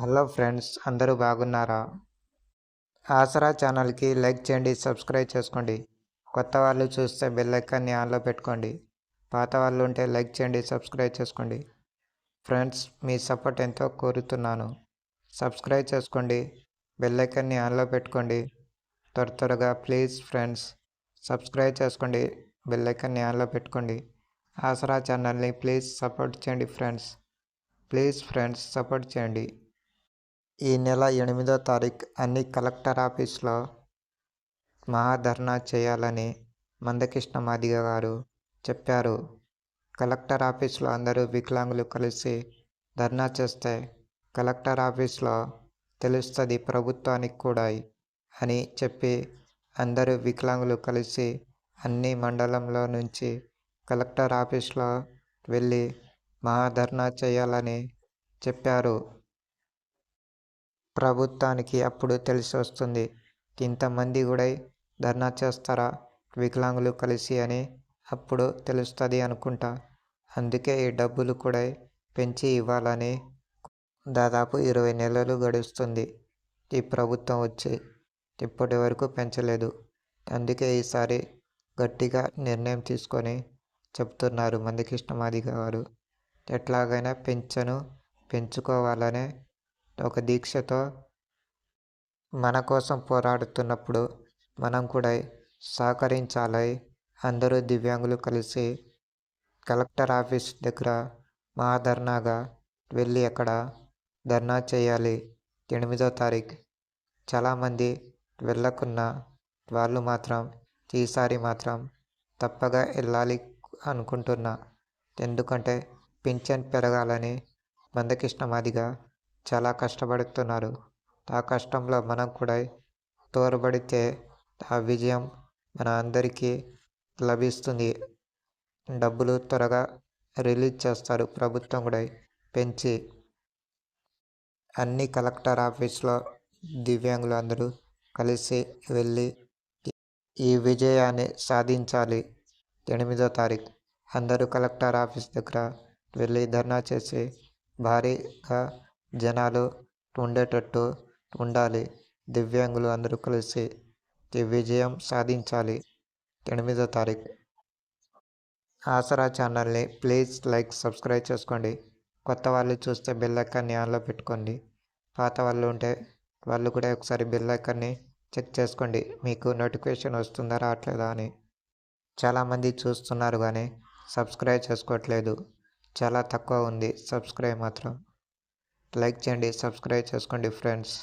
Hello friends అందరూ బాగున్నారా? ఆసరా ఛానల్కి లైక్ చేయండి సబ్స్క్రైబ్ చేసుకోండి. కొత్త వాళ్ళు చూస్తే బెల్ ఐకాన్ని ఆన్లో పెట్టుకోండి. పాత వాళ్ళు ఉంటే లైక్ చేయండి సబ్స్క్రైబ్ చేసుకోండి. ఫ్రెండ్స్ మీ సపోర్ట్ ఎంతో కోరుతున్నాను. సబ్స్క్రైబ్ చేసుకోండి బెల్ ఐకాన్ని ఆన్లో పెట్టుకోండి. త్వర త్వరగా ప్లీజ్ ఫ్రెండ్స్ సబ్స్క్రైబ్ చేసుకోండి బెల్ ఐకాన్ని ఆన్లో పెట్టుకోండి. ఆసరా ఛానల్ని ప్లీజ్ సపోర్ట్ చేయండి ఫ్రెండ్స్. ప్లీజ్ ఫ్రెండ్స్ సపోర్ట్ చేయండి. ఈ నెల ఎనిమిదో తారీఖు అన్ని కలెక్టర్ ఆఫీస్లో మహాధర్నా చేయాలని మందకృష్ణ మాదిగ గారు చెప్పారు. కలెక్టర్ ఆఫీస్లో అందరూ వికలాంగులు కలిసి ధర్నా చేస్తే కలెక్టర్ ఆఫీస్లో తెలుస్తుంది ప్రభుత్వానికి కూడా అని చెప్పి అందరూ వికలాంగులు కలిసి అన్ని మండలంలో నుంచి కలెక్టర్ ఆఫీస్లో వెళ్ళి మహాధర్నా చేయాలని చెప్పారు. ప్రభుత్వానికి అప్పుడు తెలిసి వస్తుంది ఇంతమంది కూడా ధర్నా చేస్తారా? వికలాంగులు కలిసి అని అప్పుడు తెలుస్తుంది అనుకుంటా. అందుకే ఈ డబ్బులు కూడా పెంచి ఇవ్వాలని దాదాపు ఇరవై నెలలు గడుస్తుంది. ఈ ప్రభుత్వం వచ్చి ఇప్పటి వరకు పెంచలేదు. అందుకే ఈసారి గట్టిగా నిర్ణయం తీసుకొని చెప్తున్నారు మందకృష్ణ మాదిగ గారు. ఎట్లాగైనా పెంచను పెంచుకోవాలనే ఒక దీక్షతో మన కోసం పోరాడుతున్నప్పుడు మనం కూడా సహకరించాలి. అందరూ దివ్యాంగులు కలిసి కలెక్టర్ ఆఫీస్ దగ్గర మహాధర్నాగా వెళ్ళి అక్కడ ధర్నా చేయాలి. ఎనిమిదో తారీఖు. చాలామంది వెళ్ళకున్న వాళ్ళు మాత్రం ఈసారి మాత్రం తప్పగా వెళ్ళాలి అనుకుంటున్నా. ఎందుకంటే పింఛన్ పెరగాలని మందకృష్ణ మాదిగా చాలా కష్టపడుతున్నారు. ఆ కష్టంలో మనం కూడా తోడ్పడితే ఆ విజయం మన అందరికీ లభిస్తుంది. డబ్బులు త్వరగా రిలీజ్ చేస్తారు. ప్రభుత్వం కూడా పెంచి అన్ని కలెక్టర్ ఆఫీస్లో దివ్యాంగులు అందరూ కలిసి వెళ్ళి ఈ విజయాన్ని సాధించాలి. ఎనిమిదో తారీఖు అందరూ కలెక్టర్ ఆఫీస్ దగ్గర వెళ్ళి ధర్నా చేసి భారీగా జనాలు ఉండేటట్టు ఉండాలి. దివ్యాంగులు అందరూ కలిసి విజయం సాధించాలి. ఎనిమిదో తారీఖు. ఆసరా ఛానల్ని ప్లీజ్ లైక్ సబ్స్క్రైబ్ చేసుకోండి. కొత్త వాళ్ళు చూస్తే బెల్ ఐకాన్ని ఆన్లో పెట్టుకోండి. పాత వాళ్ళు ఉంటే వాళ్ళు కూడా ఒకసారి బెల్ ఐకాన్ని చెక్ చేసుకోండి. మీకు నోటిఫికేషన్ వస్తుందా రావట్లేదా అని. చాలామంది చూస్తున్నారు కానీ సబ్స్క్రైబ్ చేసుకోవట్లేదు. చాలా తక్కువ ఉంది సబ్స్క్రైబ్ మాత్రం. లైక్ చేయండి సబ్స్క్రైబ్ చేసుకోండి ఫ్రెండ్స్.